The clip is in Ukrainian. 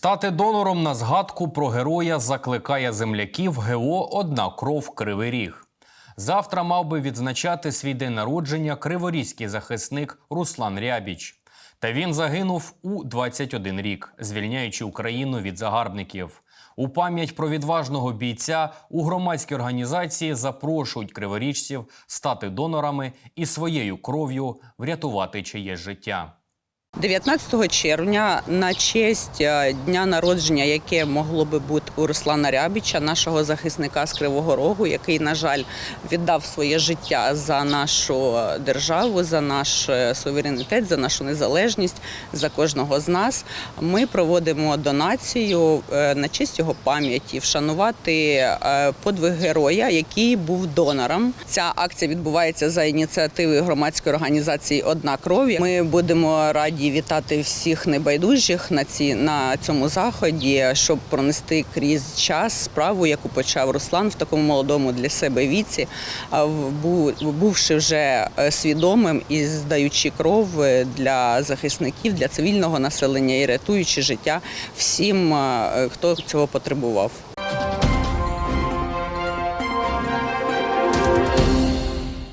Стати донором на згадку про героя закликає земляків ГО Одна кров Кривий Ріг. Завтра мав би відзначати свій день народження криворізький захисник Руслан Рябіч. Та він загинув у 21 рік, звільняючи Україну від загарбників. У пам'ять про відважного бійця у громадській організації запрошують криворіжців стати донорами і своєю кров'ю врятувати чиєсь життя. 19 червня на честь е, дня народження, яке могло би бути у Руслана Рябіча, нашого захисника з Кривого Рогу, який, на жаль, віддав своє життя за нашу державу, за наш е, суверенітет, за нашу незалежність, за кожного з нас. Ми проводимо донацію е, на честь його пам'яті, вшанувати е, подвиг героя, який був донором. Ця акція відбувається за ініціативи громадської організації Одна крові. Ми будемо раді вітати всіх небайдужих на ці на цьому заході, щоб пронести крізь час справу, яку почав Руслан в такому молодому для себе віці, а бувши вже е, свідомим і здаючи кров для захисників, для цивільного населення і рятуючи життя всім, е, хто цього потребував.